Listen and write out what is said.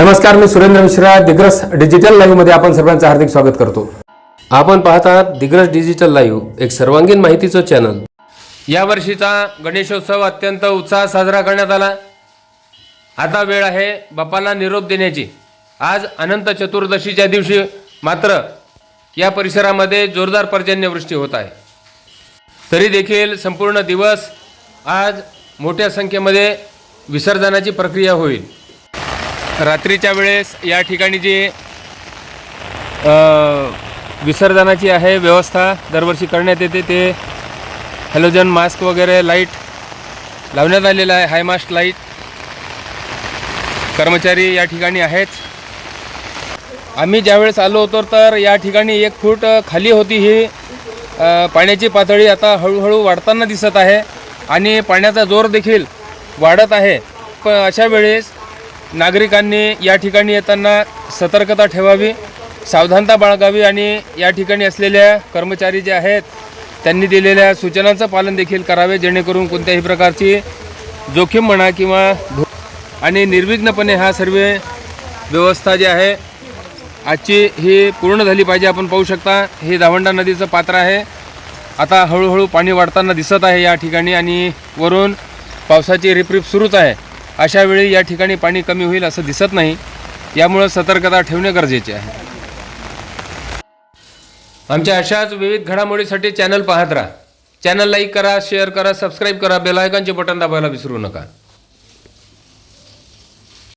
नमस्कार मी सुरेंद्र मिश्रा दिग्रस डिजिटल लाईव्हमध्ये आपण सर्वांचं हार्दिक स्वागत करतो. आपण पाहत आहात दिग्रस डिजिटल लाईव्ह एक सर्वांगीण माहितीचं चॅनल या वर्षीचा गणेशोत्सव अत्यंत उत्साहात साजरा करण्यात आला. आता वेळ आहे बाप्पाला निरोप देण्याची. आज अनंत चतुर्दशीच्या दिवशी मात्र या परिसरामध्ये जोरदार पर्जन्यवृष्टी होत आहे. तरी देखील संपूर्ण दिवस आज मोठ्या संख्येमध्ये विसर्जनाची प्रक्रिया होईल. रात्रीच्या वेळेस या ठिकाणी जी विसर्जनाची आहे व्यवस्था दरवर्षी करण्यात येते ते हॅलोजन मास्क वगैरे लाइट लावण्यात आलेलं आहे हाय मास्क लाइट. कर्मचारी या ठिकाणी आहेत. आम्ही ज्यावेळेस आलो होतो तर या ठिकाणी एक फूट खाली होती ही पाण्याची पातळी आता हळूहळू वाढताना दिसत आहे आणि पाण्याचा जोर देखील वाढत आहे. पण अशा वेळेस नागरिकांनी या ठिकाणी येताना सतर्कता ठेवावी सावधानता बाळगावी आणि या ठिकाणी असलेल्या कर्मचारी जे आहेत त्यांनी दिलेल्या सूचनांचं पालन देखील करावे जेणेकरून कोणत्याही प्रकारची जोखीम म्हणा किंवा धो आणि निर्विघ्नपणे हा सर्व व्यवस्था जी आहे आजची ही पूर्ण झाली पाहिजे. आपण पाहू शकता हे धावंडा नदीचं पात्र आहे. आता हळूहळू पाणी वाढताना दिसत आहे या ठिकाणी आणि वरून पावसाची रिपरिप सुरूच आहे. अशा वेळी या ठिकाणी पाणी कमी होईल असं दिसत नाही. यामुळं सतर्कता ठेवणे गरजेचे आहे. आमच्या अशाच विविध घडामोडीसाठी चॅनल पाहत राहा. चॅनल लाईक करा शेअर करा सबस्क्राईब करा बेलायकॉनचे बटन दाबायला विसरू नका.